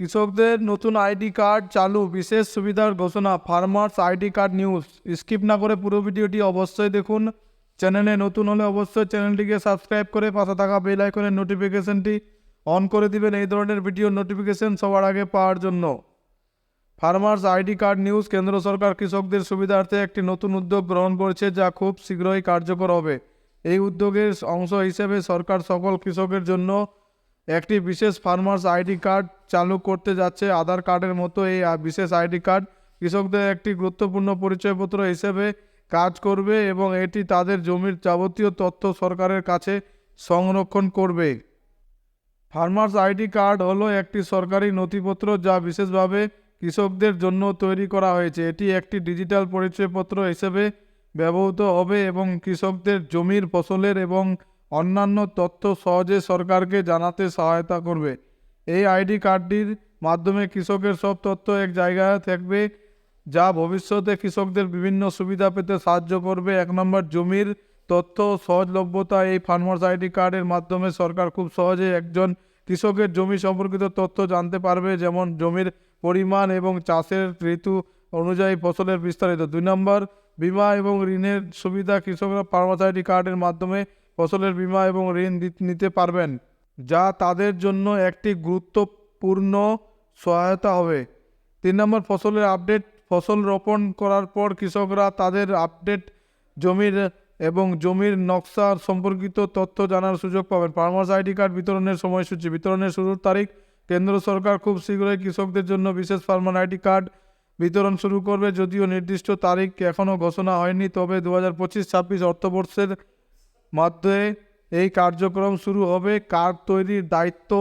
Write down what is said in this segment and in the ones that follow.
কৃষকদের নতুন ID card চালু, বিশেষ সুবিধার ঘোষণা, farmers ID card news. Skip না করে পুরো ভিডিওটি অবশ্যই দেখুন। চ্যানেলে নতুন হলে অবশ্যই চ্যানেলটিকে সাবস্ক্রাইব করে পাশে থাকা বেল আইকনের নোটিফিকেশনটি অন করে দিবেন এই ধরনের ভিডিও নোটিফিকেশন সবার আগে পাওয়ার জন্য। ফার্মার্স আইডি কার্ড নিউজ কেন্দ্র সরকার কৃষকদের সুবিধার্থে একটি নতুন উদ্যোগ গ্রহণ করেছে যা খুব শীঘ্রই কার্যকর হবে। এই উদ্যোগের অংশ হিসেবে সরকার সকল কৃষকের জন্য একটি বিশেষ ফার্মার্স আইডি কার্ড চালু করতে যাচ্ছে। আধার কার্ডের মতো এই বিশেষ আইডি কার্ড কৃষকদের একটি গুরুত্বপূর্ণ পরিচয়পত্র হিসেবে কাজ করবে এবং এটি তাদের জমির যাবতীয় তথ্য সরকারের কাছে সংরক্ষণ করবে। ফার্মার্স আইডি কার্ড হলো একটি সরকারি নথিপত্র যা বিশেষভাবে কৃষকদের জন্য তৈরি করা হয়েছে। এটি একটি ডিজিটাল পরিচয়পত্র হিসেবে ব্যবহৃত হবে এবং কৃষকদের জমির ফসলের এবং অন্যান্য তথ্য সহজে সরকারকে জানাতে সহায়তা করবে। এই আইডি কার্ডটির মাধ্যমে কৃষকের সব তথ্য এক জায়গায় থাকবে, যা ভবিষ্যতে কৃষকদের বিভিন্ন সুবিধা পেতে সাহায্য করবে। এক নম্বর, জমির তথ্য সহজলভ্যতা। এই ফার্মার্স আইডি কার্ডের মাধ্যমে সরকার খুব সহজে একজন কৃষকের জমি সম্পর্কিত তথ্য জানতে পারবে, যেমন জমির পরিমাণ এবং চাষের ঋতু অনুযায়ী ফসলের বিস্তারিত। দুই নম্বর, বিমা এবং ঋণের সুবিধা কৃষকরা ফার্মার্স আইডি কার্ডের মাধ্যমে ফসলের বিমা এবং ঋণ নিতে পারবেন, যা তাদের জন্য একটি গুরুত্বপূর্ণ সহায়তা হবে। তিন নম্বর, ফসলের আপডেট, ফসল রোপণ করার পর কৃষকরা তাদের আপডেট জমির এবং জমির নকশা সম্পর্কিত তথ্য জানার সুযোগ পাবেন। ফার্মার্স আইডি কার্ড বিতরণের সময়সূচি, বিতরণের শুরুর তারিখ। কেন্দ্র সরকার খুব শীঘ্রই কৃষকদের জন্য বিশেষ ফার্মার আইডি কার্ড বিতরণ শুরু করবে, যদিও নির্দিষ্ট তারিখ এখনও ঘোষণা হয়নি। তবে দু হাজার পঁচিশ ছাব্বিশ অর্থবর্ষের মধ্যে এই কার্যক্রম শুরু হবে। কার্ড তৈরির দায়িত্ব,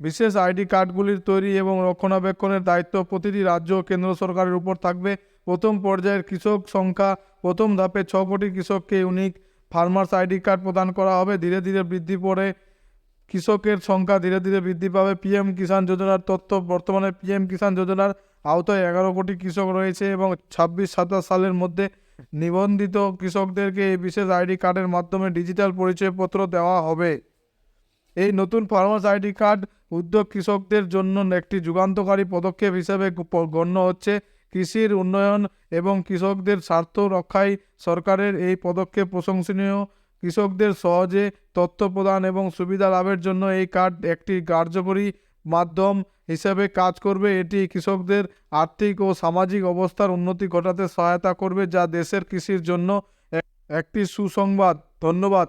বিশেষ আইডি কার্ডগুলির তৈরি এবং রক্ষণাবেক্ষণের দায়িত্ব প্রতিটি রাজ্য ও কেন্দ্র সরকারের উপর থাকবে। প্রথম পর্যায়ের কৃষক সংখ্যা, প্রথম ধাপে ছ কোটি কৃষককে ইউনিক ফার্মার্স আইডি কার্ড প্রদান করা হবে। ধীরে ধীরে বৃদ্ধি পড়ে কৃষকের সংখ্যা, ধীরে ধীরে বৃদ্ধি পাবে। পিএম কিষাণ যোজনার তথ্য, বর্তমানে পিএম কিষাণ যোজনার আওতায় এগারো কোটি কৃষক রয়েছে এবং ছাব্বিশ সাতাশ সালের মধ্যে নিবন্ধিত কৃষকদেরকে এই বিশেষ আইডি কার্ডের মাধ্যমে ডিজিটাল পরিচয়পত্র দেওয়া হবে। এই নতুন ফার্মার্স আইডি কার্ড উদ্যোগ কৃষকদের জন্য একটি যুগান্তকারী পদক্ষেপ হিসেবে গণ্য হচ্ছে। কৃষির উন্নয়ন এবং কৃষকদের স্বার্থ রক্ষায় সরকারের এই পদক্ষেপ প্রশংসনীয়। কৃষকদের সহজে তথ্য প্রদান এবং সুবিধা লাভের জন্য এই কার্ড একটি কার্যকরী মাধ্যম হিসেবে কাজ করবে, এটি কৃষকদের আর্থিক ও সামাজিক অবস্থার উন্নতি ঘটাতে সহায়তা করবে, যা দেশের কৃষির জন্য একটি সুসংবাদ। ধন্যবাদ।